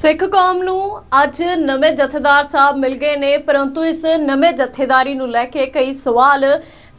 ਸਿੱਖ ਕੌਮ ਨੂੰ ਅੱਜ ਨਵੇਂ ਜਥੇਦਾਰ ਸਾਹਿਬ ਮਿਲ ਗਏ ਨੇ, ਪਰੰਤੂ ਇਸ ਨਵੇਂ ਜਥੇਦਾਰੀ ਨੂੰ ਲੈ ਕੇ ਕਈ ਸਵਾਲ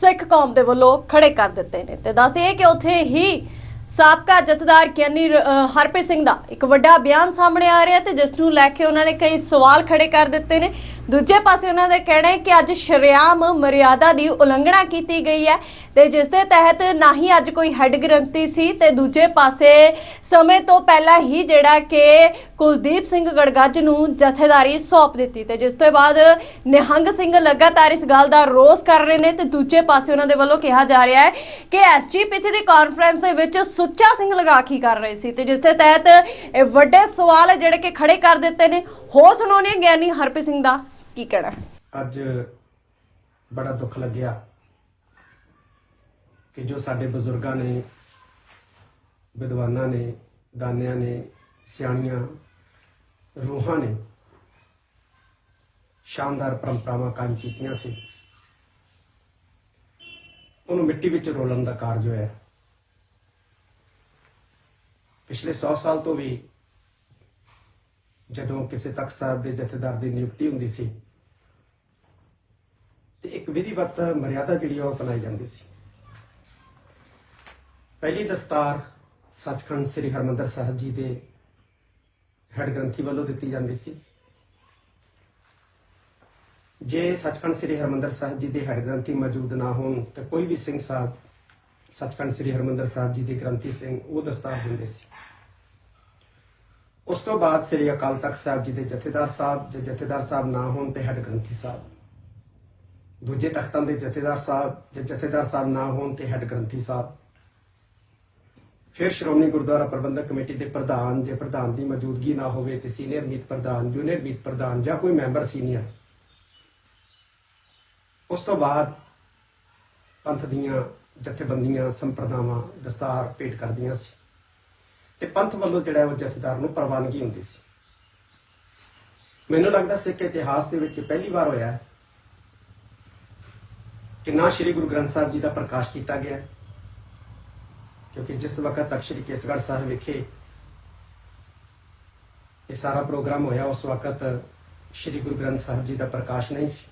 ਸਿੱਖ ਕੌਮ ਦੇ ਵੱਲੋਂ ਖੜੇ ਕਰ ਦਿੱਤੇ ਨੇ। ਤੇ ਦੱਸਦੇ ਕਿ ਉੱਥੇ ਹੀ ਸਾਬਕਾ ਜਥੇਦਾਰ ਗਿਆਨੀ ਹਰਪ੍ਰੀਤ ਸਿੰਘ ਦਾ ਇੱਕ ਵੱਡਾ ਬਿਆਨ ਸਾਹਮਣੇ ਆ ਰਿਹਾ ਤੇ ਜਿਸ ਨੂੰ ਲੈ ਕੇ ਉਹਨਾਂ ਨੇ ਕਈ ਸਵਾਲ ਖੜੇ ਕਰ ਦਿੱਤੇ ਨੇ। ਦੂਜੇ ਪਾਸੇ ਉਹਨਾਂ ਦਾ ਕਹਿਣਾ ਹੈ ਕਿ ਅੱਜ ਸ਼ਰੇਆਮ ਮਰਿਆਦਾ ਦੀ ਉਲੰਘਣਾ ਕੀਤੀ ਗਈ ਹੈ ਤੇ ਜਿਸ ਦੇ ਤਹਿਤ ਨਾ ਹੀ ਅੱਜ ਕੋਈ ਹੈੱਡ ਗ੍ਰੰਥੀ ਸੀ ਤੇ ਦੂਜੇ ਪਾਸੇ ਸਮੇਂ ਤੋਂ ਪਹਿਲਾਂ ਹੀ ਜਿਹੜਾ ਕਿ ਕੁਲਦੀਪ ਸਿੰਘ ਗੜਗੱਜ ਨੂੰ ਜਥੇਦਾਰੀ ਸੌਂਪ ਦਿੱਤੀ ਤੇ ਜਿਸ ਤੋਂ ਬਾਅਦ ਨਿਹੰਗ ਸਿੰਘ ਲਗਾਤਾਰ ਇਸ ਗੱਲ ਦਾ ਰੋਸ ਕਰ ਰਹੇ ਨੇ ਤੇ ਦੂਜੇ ਪਾਸੇ ਉਹਨਾਂ ਦੇ ਵੱਲੋਂ ਕਿਹਾ ਜਾ ਰਿਹਾ ਹੈ ਕਿ ਐਸਜੀਪੀਸੀ ਦੀ ਕਾਨਫਰੰਸ ਦੇ ਵਿੱਚ ਸੁੱਚਾ ਸਿੰਘ ਲਗਾ ਕੀ ਕਰ ਰਹੇ ਸੀ ਤੇ ਜਿਸ ਦੇ ਤਹਿਤ ਇਹ ਵੱਡੇ ਸਵਾਲ ਜਿਹੜੇ ਕਿ ਖੜੇ ਕਰ ਦਿੱਤੇ ਨੇ। ਹੋਰ ਸੁਣਾਉਣੇ ਗਿਆਨੀ ਹਰਪ੍ਰੀਤ ਸਿੰਘ ਦਾ ਕੀ ਕਹਿਣਾ ਅੱਜ ਬੜਾ ਦੁੱਖ ਲੱਗਿਆ ਕਿ ਜੋ ਸਾਡੇ ਬਜ਼ੁਰਗਾਂ ਨੇ, ਵਿਦਵਾਨਾਂ ਨੇ, ਦਾਨਿਆਂ ਨੇ, ਸਿਆਣੀਆਂ, ਰੂਹਾਂ ਨੇ ਸ਼ਾਨਦਾਰ ਪਰੰਪਰਾਵਾਂ ਕਾਇਮ ਕੀਤੀਆਂ ਸੀ। ਉਹਨੂੰ ਮਿੱਟੀ ਵਿੱਚ ਰੋਲਣ ਦਾ ਕਾਰਜ ਹੋਇਆ। ਪਿਛਲੇ 100 ਸਾਲ ਤੋਂ ਵੀ ਜਦੋਂ ਕਿਸੇ ਤਖਤ ਸਾਹਿਬ ਦੇ ਜਥੇਦਾਰ ਦੀ ਨਿਯੁਕਤੀ ਹੁੰਦੀ ਸੀ, ਤੇ ਇੱਕ ਵਿਧੀਵਤ ਮਰਿਆਦਾ ਜਿਹੜੀ ਆ ਉਹ ਅਪਣਾਈ ਜਾਂਦੀ ਸੀ। ਪਹਿਲੀ ਦਸਤਾਰ ਸੱਚਖੰਡ ਸ੍ਰੀ ਹਰਮੰਦਰ ਸਾਹਿਬ ਜੀ ਦੇ ਹੈਡ ਗ੍ਰੰਥੀ ਵੱਲੋਂ ਦਿੱਤੀ ਜਾਂਦੀ ਸੀ। ਜੇ ਸੱਚਖੰਡ ਸ੍ਰੀ ਹਰਮੰਦਰ ਸਾਹਿਬ ਜੀ ਦੇ ਹੈਡ ਗ੍ਰੰਥੀ ਮੌਜੂਦ ਨਾ ਹੋਣ, ਤਾਂ ਕੋਈ ਵੀ ਸਿੰਘ ਸਾਹਿਬ ਸੱਚਖੰਡ ਸ੍ਰੀ ਹਰਮੰਦਰ ਸਾਹਿਬ ਜੀ ਦੇ ਗ੍ਰੰਥੀ ਸਿੰਘ ਉਹ ਦਸਤਾਰ ਦਿੰਦੇ ਸੀ। ਉਸ ਤੋਂ ਬਾਅਦ ਸ੍ਰੀ ਅਕਾਲ ਤਖਤ ਸਾਹਿਬ ਜੀ ਦੇ ਜਥੇਦਾਰ ਸਾਹਿਬ, ਜੇ ਜਥੇਦਾਰ ਸਾਹਿਬ ਨਾ ਹੋਣ ਤੇ ਹੈਡ ਗ੍ਰੰਥੀ ਸਾਹਿਬ। ਦੂਜੇ ਤਖਤਾਂ ਦੇ ਜਥੇਦਾਰ ਸਾਹਿਬ, ਜੇ ਜਥੇਦਾਰ ਸਾਹਿਬ ਨਾ ਹੋਣ ਤੇ ਹੈਡ ਗ੍ਰੰਥੀ ਸਾਹਿਬ। ਫਿਰ ਸ਼੍ਰੋਮਣੀ ਗੁਰਦੁਆਰਾ ਪ੍ਰਬੰਧਕ ਕਮੇਟੀ ਦੇ ਪ੍ਰਧਾਨ, ਜੇ ਪ੍ਰਧਾਨ ਦੀ ਮੌਜੂਦਗੀ ਨਾ ਹੋਵੇ ਤੇ ਸੀਨੀਅਰ ਮੀਤ ਪ੍ਰਧਾਨ, ਜੂਨੀਅਰ ਮੀਤ ਪ੍ਰਧਾਨ ਜਾਂ ਕੋਈ ਮੈਂਬਰ ਸੀਨੀਅਰ। ਉਸ ਤੋਂ ਬਾਅਦ ਪੰਥ ਦੀਆਂ ਜਥੇਬੰਦੀਆਂ, ਸੰਪਰਦਾਵਾਂ, ਦਸਤਾਰ ਭੇਟ ਕਰਦੀਆਂ ਸੀ। ਤੇ ਪੰਥ ਵੱਲੋਂ ਜਿਹੜਾ ਉਹ ਜਥੇਦਾਰ ਨੂੰ ਪ੍ਰਵਾਨਗੀ ਹੁੰਦੀ ਸੀ। ਮੈਨੂੰ ਲੱਗਦਾ ਸਿੱਖ ਇਤਿਹਾਸ ਦੇ ਵਿੱਚ ਪਹਿਲੀ ਵਾਰ ਹੋਇਆ ਕਿ ਨਾ ਸ੍ਰੀ ਗੁਰੂ ਗ੍ਰੰਥ ਸਾਹਿਬ ਜੀ ਦਾ ਪ੍ਰਕਾਸ਼ ਕੀਤਾ ਗਿਆ ਕਿਉਂਕਿ ਜਿਸ ਵਕਤ ਤੱਕ ਸ੍ਰੀ ਕੇਸਗੜ੍ਹ ਸਾਹਿਬ ਵਿਖੇ ਇਹ ਸਾਰਾ ਪ੍ਰੋਗਰਾਮ ਹੋਇਆ, ਉਸ ਵਕਤ ਸ੍ਰੀ ਗੁਰੂ ਗ੍ਰੰਥ ਸਾਹਿਬ ਜੀ ਦਾ ਪ੍ਰਕਾਸ਼ ਨਹੀਂ ਸੀ।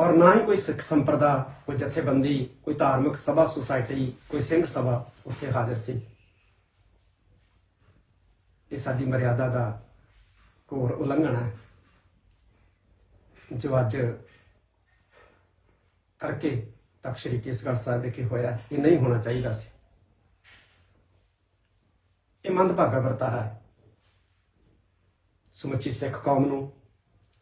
ਔਰ ਨਾ ਹੀ ਕੋਈ ਸਿੱਖ ਸੰਪਰਦਾ, ਕੋਈ ਜਥੇਬੰਦੀ, ਕੋਈ ਧਾਰਮਿਕ ਸਭਾ, ਸੁਸਾਇਟੀ, ਕੋਈ ਸਿੰਘ ਸਭਾ ਉੱਥੇ ਹਾਜ਼ਰ ਸੀ। ਇਹ ਸਾਡੀ ਮਰਿਆਦਾ ਦਾ ਘੋਰ ਉਲੰਘਣਾ ਹੈ। ਜੋ ਅੱਜ ਤੜਕੇ ਤਖਤ ਸ੍ਰੀ ਕੇਸਗੜ੍ਹ ਸਾਹਿਬ ਵਿਖੇ ਹੋਇਆ, ਇਹ ਨਹੀਂ ਹੋਣਾ ਚਾਹੀਦਾ ਸੀ। ਇਹ ਮੰਦਭਾਗਾ ਵਰਤਾਰਾ ਹੈ। ਸਮੁੱਚੀ ਸਿੱਖ ਕੌਮ ਨੂੰ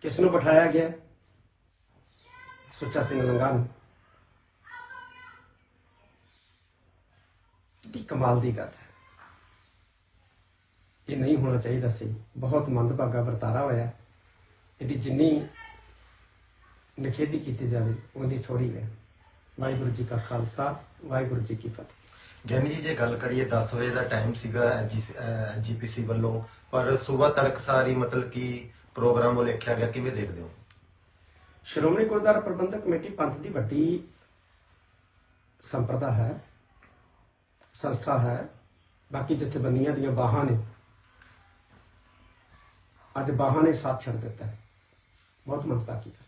ਕਿਸ ਨੂੰ ਬਿਠਾਇਆ ਗਿਆ? ਸੁੱਚਾ ਸਿੰਘ ਲੰਗਾ ਨੂੰ। ਕਿੰਨੀ ਕਮਾਲ ਦੀ ਗੱਲ ਹੈ। ਇਹ ਨਹੀਂ ਹੋਣਾ ਚਾਹੀਦਾ ਸੀ। ਬਹੁਤ ਮੰਦਭਾਗਾ ਵਰਤਾਰਾ ਹੋਇਆ। ਇਹਦੀ ਜਿੰਨੀ ਨਿਖੇਧੀ ਕੀਤੀ ਜਾਵੇ ਉਨੀ ਥੋੜੀ ਹੈ। ਵਾਹਿਗੁਰੂ ਜੀ ਕਾ ਖਾਲਸਾ, ਵਾਹਿਗੁਰੂ ਜੀ ਕੀ ਫਤਿਹ। ਗਿਆਨੀ ਜੀ, ਜੇ ਗੱਲ ਕਰੀਏ 10 ਵਜੇ ਦਾ ਟਾਈਮ ਸੀਗਾ ਜੀਪੀਸੀ ਵੱਲੋਂ, ਪਰ ਸਵੇਰ ਤੜਕਸਾਰੀ ਮਤਲਬ ਕਿ ਪ੍ਰੋਗਰਾਮ ਉਹ ਲਿਖਿਆ ਗਿਆ, ਕਿਵੇਂ ਦੇਖਦੇ ਹੋ? ਸ਼੍ਰੋਮਣੀ ਗੁਰਦੁਆਰਾ ਪ੍ਰਬੰਧਕ ਕਮੇਟੀ ਪੰਥ ਦੀ ਵੱਡੀ ਸੰਪਰਦਾ ਹੈ, ਸੰਸਥਾ ਹੈ, ਬਾਕੀ ਜਥੇਬੰਦੀਆਂ ਦੀਆਂ ਬਾਹਾਂ ਨੇ। ਅੱਜ ਬਾਹਾਂ ਨੇ ਸਾਥ ਛੱਡ ਦਿੱਤਾ ਹੈ। ਬਹੁਤ ਮੰਦਤਾ ਕੀਤਾ